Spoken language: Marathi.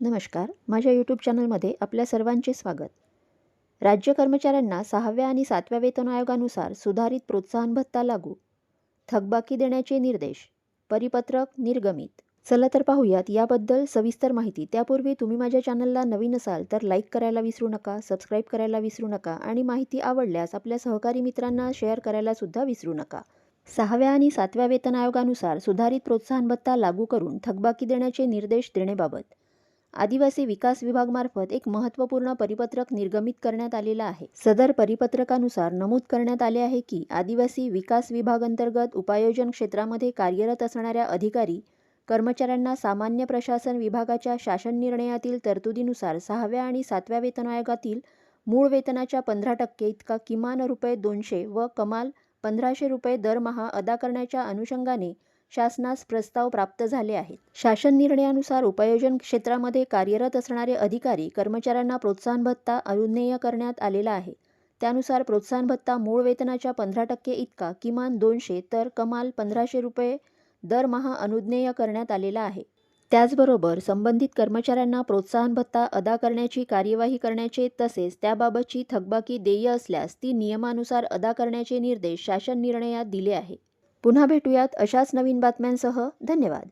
नमस्कार. माझ्या यूट्यूब चॅनलमध्ये आपल्या सर्वांचे स्वागत. राज्य कर्मचाऱ्यांना सहाव्या आणि सातव्या वेतन आयोगानुसार सुधारित प्रोत्साहन भत्ता लागू. थकबाकी देण्याचे निर्देश. परिपत्रक निर्गमित. चला तर पाहूयात याबद्दल सविस्तर माहिती. त्यापूर्वी तुम्ही माझ्या चॅनलला नवीन असाल तर लाईक करायला विसरू नका सबस्क्राईब करायला विसरू नका आणि माहिती आवडल्यास आपल्या सहकारी मित्रांना शेअर करायलासुद्धा विसरू नका. सहाव्या आणि सातव्या वेतन आयोगानुसार सुधारित प्रोत्साहन भत्ता लागू करून थकबाकी देण्याचे निर्देश देण्याबाबत आदिवासी विकास विभागमार्फत एक महत्त्वपूर्ण परिपत्रक निर्गमित करण्यात आलेलं आहे. सदर परिपत्रकानुसार नमूद करण्यात आले आहे की आदिवासी विकास विभाग अंतर्गत उपायोजन क्षेत्रामध्ये कार्यरत असणाऱ्या अधिकारी कर्मचाऱ्यांना सामान्य प्रशासन विभागाच्या शासन निर्णयातील तरतुदीनुसार सहाव्या आणि सातव्या वेतन आयोगातील मूळ वेतनाच्या पंधरा टक्के इतका किमान रुपये दोनशे व कमाल पंधराशे रुपये दरमहा अदा करण्याच्या अनुषंगाने शासनास प्रस्ताव प्राप्त झाले आहेत. शासन निर्णयानुसार उपयोजन क्षेत्रामध्ये कार्यरत असणारे अधिकारी कर्मचाऱ्यांना प्रोत्साहन भत्ता अनुज्ञेय करण्यात आलेला आहे. त्यानुसार प्रोत्साहन भत्ता मूळ वेतनाच्या पंधरा टक्के इतका किमान दोनशे तर कमाल पंधराशे रुपये दरमहा अनुज्ञेय करण्यात आलेला आहे. त्याचबरोबर संबंधित कर्मचाऱ्यांना प्रोत्साहन भत्ता अदा करण्याची कार्यवाही करण्याचे तसेच त्याबाबतची थकबाकी देय असल्यास ती नियमानुसार अदा करण्याचे निर्देश शासन निर्णयात दिले आहे. पुन्हा भेटूयात अशाच नवीन बातम्यांसह. धन्यवाद.